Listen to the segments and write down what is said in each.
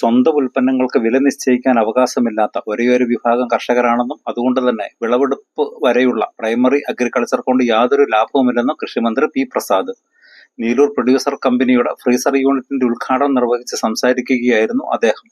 സ്വന്തം ഉൽപ്പന്നങ്ങൾക്ക് വില നിശ്ചയിക്കാൻ അവകാശമില്ലാത്ത ഒരേയൊരു വിഭാഗം കർഷകരാണെന്നും അതുകൊണ്ട് തന്നെ വിളവെടുപ്പ് വരെയുള്ള പ്രൈമറി അഗ്രികൾച്ചർ കൊണ്ട് യാതൊരു ലാഭവുമില്ലെന്നും കൃഷിമന്ത്രി പി പ്രസാദ്. നീലൂർ പ്രൊഡ്യൂസർ കമ്പനിയുടെ ഫ്രീസർ യൂണിറ്റിന്റെ ഉദ്ഘാടനം നിർവഹിച്ച് സംസാരിക്കുകയായിരുന്നു അദ്ദേഹം.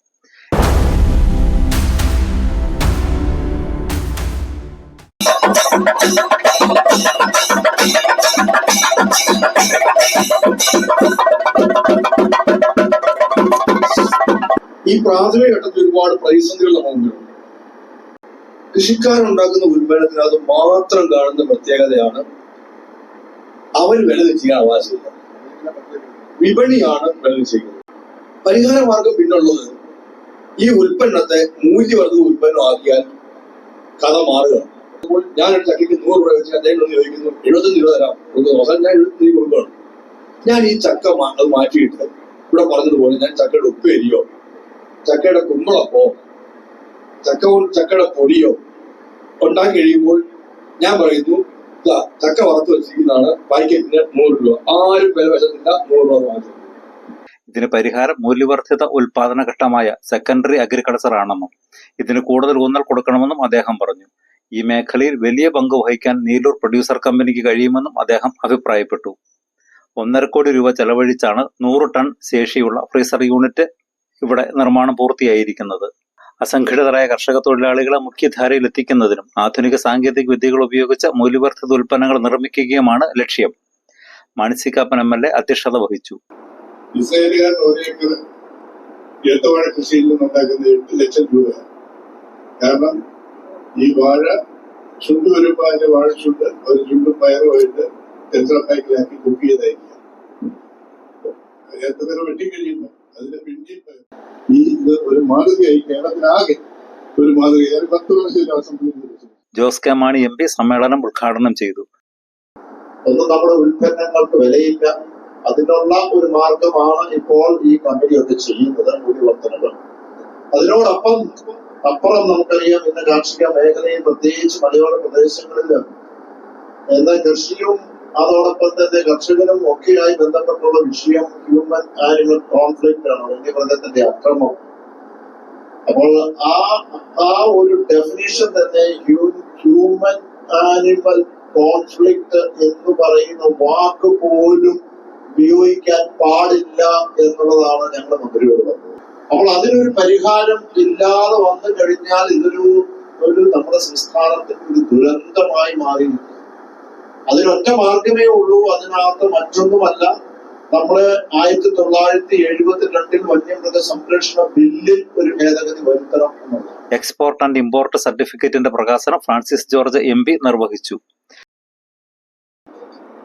ഈ പ്രാഥമിക ഘട്ടത്തിൽ ഒരുപാട് പ്രതിസന്ധികൾ നമ്മൾ മുമ്പിലുണ്ട് കൃഷിക്കാരുണ്ടാക്കുന്ന ഉൽപ്പന്നത്തിന് അത് മാത്രം കാണുന്ന പ്രത്യേകതയാണ് അവർ വില നിശ്ചയിക്കാൻ അവകാശമില്ല. വിപണിയാണ് വില നിശ്ചയിക്കുന്നത് പരിഹാര മാർഗം പിന്നുള്ളത് ഈ ഉൽപ്പന്നത്തെ മൂല്യവർദ്ധിത ഉൽപ്പന്നമാക്കിയാൽ കഥ മാറുക അപ്പോൾ ഞാൻ ഒരു ചക്കയ്ക്ക് നൂറ് രൂപ വെച്ച് അദ്ദേഹം ഒന്ന് ചോദിക്കുന്നു എഴുപത്തഞ്ച് രൂപ തരാം. കൊടുക്കുന്നു അവസാനം ഞാൻ എഴുപത്തി കൊടുക്കുകയാണ്. ഞാൻ ഈ ചക്ക അത് മാറ്റിയിട്ട് ഇവിടെ പറഞ്ഞതുപോലെ ഞാൻ ചക്കയുടെ ഉപ്പേരിയോ ചക്കയുടെ കുമ്പളപ്പോ ചക്ക ചക്കയുടെ പൊടിയോ ഉണ്ടാക്കി കഴിയുമ്പോൾ ഞാൻ പറയുന്നു "ദാ, ചക്ക വറുത്ത് വെച്ചിരിക്കുന്നതാണ് പാക്കറ്റിന് നൂറ് രൂപ. ആരും വില വശത്തില്ല നൂറ് രൂപ വാങ്ങിച്ചു. ഇതിന് പരിഹാരം മൂല്യവർദ്ധിത ഉൽപാദന ഘട്ടമായ സെക്കൻഡറി അഗ്രികൾച്ചർ ആണെന്നും ഇതിന് കൂടുതൽ ഊന്നൽ കൊടുക്കണമെന്നും അദ്ദേഹം പറഞ്ഞു. ഈ മേഖലയിൽ വലിയ പങ്ക് വഹിക്കാൻ നീലൂർ പ്രൊഡ്യൂസർ കമ്പനിക്ക് കഴിയുമെന്നും അദ്ദേഹം അഭിപ്രായപ്പെട്ടു. ഒന്നര കോടി രൂപ ചെലവഴിച്ചാണ് നൂറ് ടൺ ശേഷിയുള്ള ഫ്രീസർ യൂണിറ്റ് ഇവിടെ നിർമ്മാണം പൂർത്തിയായിരിക്കുന്നത്. അസംഘടിതരായ കർഷക തൊഴിലാളികളെ മുഖ്യധാരയിൽ എത്തിക്കുന്നതിനും ആധുനിക സാങ്കേതിക വിദ്യകൾ ഉപയോഗിച്ച മൂല്യവർദ്ധിത ഉൽപ്പന്നങ്ങൾ നിർമ്മിക്കുകയുമാണ് ലക്ഷ്യം. മാനസികാപ്പൻ എം എൽ എ അധ്യക്ഷത വഹിച്ചു. ഏത്തവാഴ കൃഷിയിൽ ലക്ഷം രൂപ. കാരണം ഈ വാഴ ചുണ്ട് അതിന്റെ വാഴ ചുണ്ട് ഒരു ചുണ്ടും പയറുമായിട്ട് യന്ത്രപ്പാക്കിലാക്കി കുക്ക് ചെയ്തായിരിക്കും ഏത്തക്കര വെട്ടിക്കഴിയുമ്പോൾ അതിന്റെ പിന്നെയും ഈ ഇത് ഒരു മാതൃകയായി കേരളത്തിനാകെ ഒരു മാതൃകയായി. പത്ത് പ്രാവശ്യം നിർമ്മിച്ചു Jose K Mani M P സമ്മേളനം ഉദ്ഘാടനം ചെയ്തു. ഒന്നും നമ്മുടെ ഉൽപ്പന്നങ്ങൾക്ക് വിലയില്ല. അതിനുള്ള ഒരു മാർഗമാണ് ഇപ്പോൾ ഈ കമ്പനിയൊക്കെ ചെയ്യുന്നത് മൂല്യവർദ്ധനകൾ അതിനോടൊപ്പം അപ്പുറം നമുക്കറിയാം ഇന്ന് കാർഷിക മേഖലയും പ്രത്യേകിച്ച് മലയോര പ്രദേശങ്ങളിൽ എന്ന കൃഷിയും അതോടൊപ്പം തന്നെ കർഷകരും ഒക്കെയായി ബന്ധപ്പെട്ടുള്ള വിഷയം ഹ്യൂമൻ ആനിമൽ കോൺഫ്ലിക്റ്റ് ആണ് വന്യമൃഗത്തിന്റെ അക്രമം. അപ്പോൾ ആ ആ ഒരു ഡെഫിനിഷൻ തന്നെ ഹ്യൂമൻ ആനിമൽ കോൺഫ്ലിക്റ്റ് എന്ന് പറയുന്ന വാക്ക് പോലും ഉപയോഗിക്കാൻ പാടില്ല എന്നുള്ളതാണ് ഞങ്ങളുടെ മന്ത്രിയോട് പറഞ്ഞത് അപ്പോൾ അതിനൊരു പരിഹാരം ഇല്ലാതെ വന്നു കഴിഞ്ഞാൽ ഇതൊരു ഒരു നമ്മുടെ സംസ്ഥാനത്തിന് ഒരു ദുരന്തമായി മാറി അതിനൊറ്റ മാർഗമേ ഉള്ളൂ അതിനകത്ത് മറ്റൊന്നുമല്ല. നമ്മൾ ആയിരത്തി തൊള്ളായിരത്തി എഴുപത്തി രണ്ടിൽ വന്യമൃഗ സംരക്ഷണ ബില്ലിൽ ഒരു ഭേദഗതി വരുത്തണം എന്നുള്ളത് എക്സ്പോർട്ട് ആൻഡ് ഇമ്പോർട്ട് സർട്ടിഫിക്കറ്റിന്റെ പ്രകാശനം ഫ്രാൻസിസ് ജോർജ് എം പി നിർവഹിച്ചു.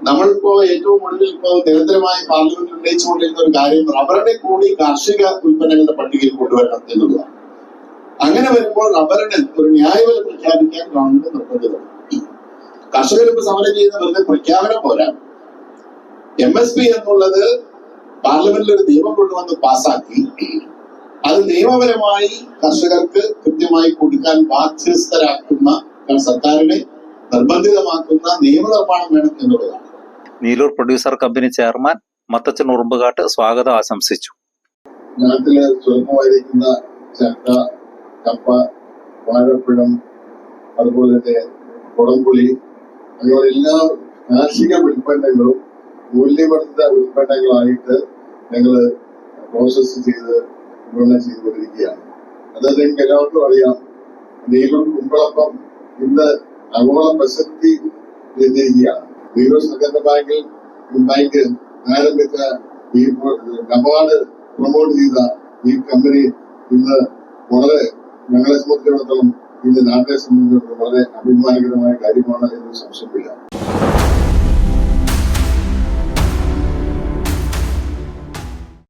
നമ്മളിപ്പോ ഏറ്റവും ഒടുവിൽ ഇപ്പോ നിരന്തരമായി പാർലമെന്റിൽ ഉന്നയിച്ചുകൊണ്ടിരുന്ന ഒരു കാര്യം റബ്ബറിനെ കൂടി കാർഷിക ഉൽപ്പന്നങ്ങളുടെ പട്ടികയിൽ കൊണ്ടുവരണം എന്നുള്ളതാണ്. അങ്ങനെ വരുമ്പോൾ റബ്ബറിന് ഒരു ന്യായവില പ്രഖ്യാപിക്കാൻ ഗവൺമെന്റ് നിർബന്ധിതമാണ് കർഷകർ ഇപ്പൊ സമരം ചെയ്യുന്ന വെറുതെ പ്രഖ്യാപനം പോരാ. എം എസ് പി എന്നുള്ളത് പാർലമെന്റിൽ ഒരു നിയമം കൊണ്ടുവന്ന് പാസാക്കി അത് നിയമപരമായി കർഷകർക്ക് കൃത്യമായി കൊടുക്കാൻ ബാധ്യസ്ഥരാക്കുന്ന സർക്കാരിനെ നിർബന്ധിതമാക്കുന്ന നിയമനിർമ്മാണം വേണം എന്നുള്ളതാണ്. Neelur producer company chairman Mathachan Urumbukattu സ്വാഗതം ആശംസിച്ചു. നാട്ടിൽ സുലഭമായിരിക്കുന്ന ചക്ക കപ്പ വാഴപ്പഴം അതുപോലെ തന്നെ കുടംപുളി അങ്ങനെയുള്ള എല്ലാ കാർഷിക ഉൽപ്പന്നങ്ങളും മൂല്യവർദ്ധിത ഉൽപ്പന്നങ്ങളായിട്ട് ഞങ്ങൾ പ്രോസസ്സ് ചെയ്ത് വിപണനം ചെയ്തുകൊണ്ടിരിക്കുകയാണ്. അത് നിങ്ങൾക്ക് എല്ലാവർക്കും അറിയാം നീളം കുമ്പളപ്പം ഇന്ന് ആഗോള പ്രസക്തി എത്തിയിരിക്കുകയാണ് നീലൂർ സഹകരണ ബാങ്കിൽ ബാങ്ക് ആരംഭിച്ച ഈ അവാർഡ് പ്രൊമോട്ട് ചെയ്ത ഈ കമ്പനി ഇന്ന് വളരെ ഞങ്ങളെ സംബന്ധിച്ചിടത്തോളം ഇന്ന് നാട്ടിലെ സംബന്ധിച്ചിടത്തോളം വളരെ അഭിമാനകരമായ കാര്യമാണ് എന്ന് സംശയമില്ല.